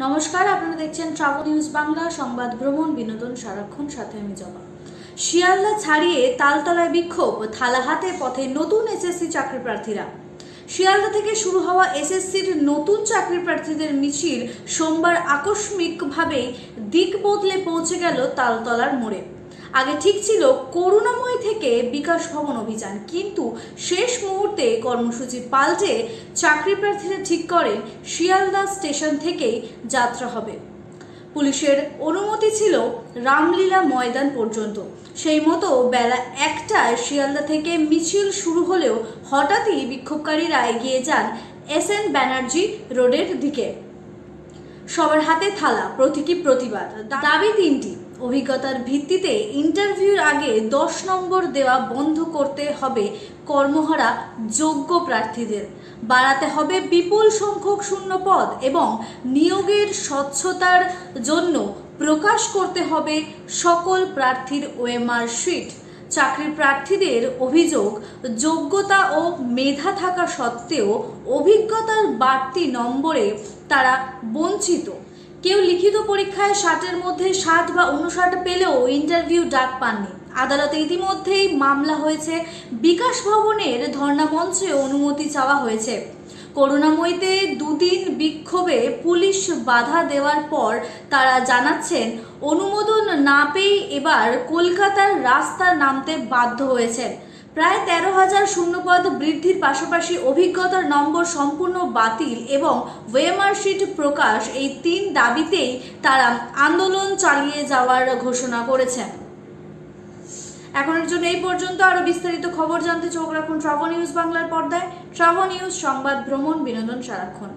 নমস্কার, আপনারা দেখছেন ট্রাভেল নিউজ বাংলা সংবাদ ভ্রমণ, বিনোদন, সারাক্ষণ, সাথে আমি জবা। শিয়ালদা ছাড়িয়ে তালতলায় বিক্ষোভ, থালা হাতে পথে নতুন এসএসসি চাকরি প্রার্থীরা। শিয়ালদা থেকে শুরু হওয়া এসএসসির নতুন চাকরি প্রার্থীদের মিছিল সোমবার আকস্মিকভাবেই দিক বদলে পৌঁছে গেল তালতলার মোড়ে। আগে ঠিক ছিল করুণাময়ী থেকে বিকাশ ভবন অভিযান, কিন্তু শেষ মুহূর্তে কর্মসূচি পাল্টে চাকরি প্রার্থীরা ঠিক করেন শিয়ালদা স্টেশন থেকেই যাত্রা হবে। পুলিশের অনুমতি ছিল রামলীলা ময়দান পর্যন্ত। সেই মতো বেলা একটায় শিয়ালদা থেকে মিছিল শুরু হলেও হঠাৎই বিক্ষোভকারীরা এগিয়ে যান এস এন ব্যানার্জি রোডের দিকে। সবার হাতে থালা, প্রতীকী প্রতিবাদ, দাবি তিনটি। অভিজ্ঞতার ভিত্তিতে ইন্টারভিউর আগে দশ নম্বর দেওয়া বন্ধ করতে হবে কর্মহারা যোগ্য প্রার্থীদের। বাড়াতে হবে বিপুল সংখ্যক শূন্য পদ এবং নিয়োগের স্বচ্ছতার জন্য প্রকাশ করতে হবে সকল প্রার্থীর ওএমআর শিট। চাকরি প্রার্থীদের অভিযোগ, যোগ্যতা ও মেধা থাকা সত্ত্বেও অভিজ্ঞতার বাড়তি নম্বরে তারা বঞ্চিত। কেউ লিখিত পরীক্ষায় ষাটের মধ্যে ষাট বা উনষাট পেলেও ইন্টারভিউ ডাক পাননি। আদালতে ইতিমধ্যেই মামলা হয়েছে। বিকাশ ভবনের ধর্ণা মঞ্চে অনুমতি চাওয়া হয়েছে। করুণাময়ীতে দুদিন বিক্ষোভে পুলিশ বাধা দেওয়ার পর তারা জানাচ্ছেন, অনুমোদন না পেয়ে এবার কলকাতার রাস্তায় নামতে বাধ্য হয়েছেন। প্রায় তেরো হাজার শূন্যপদ বৃদ্ধির পাশাপাশি অভিজ্ঞতার নম্বর সম্পূর্ণ বাতিল এবং ওয়েমার শিট প্রকাশ এই তিন দাবিতেই তারা আন্দোলন চালিয়ে যাওয়ার ঘোষণা করেছেন। এখনের জন্য এই পর্যন্ত আরও বিস্তারিত খবর জানতে চোখ রাখুন ট্রাভো নিউজ বাংলার পর্দায়। ট্রাভো নিউজ সংবাদ, ভ্রমণ, বিনোদন, সারাক্ষণ।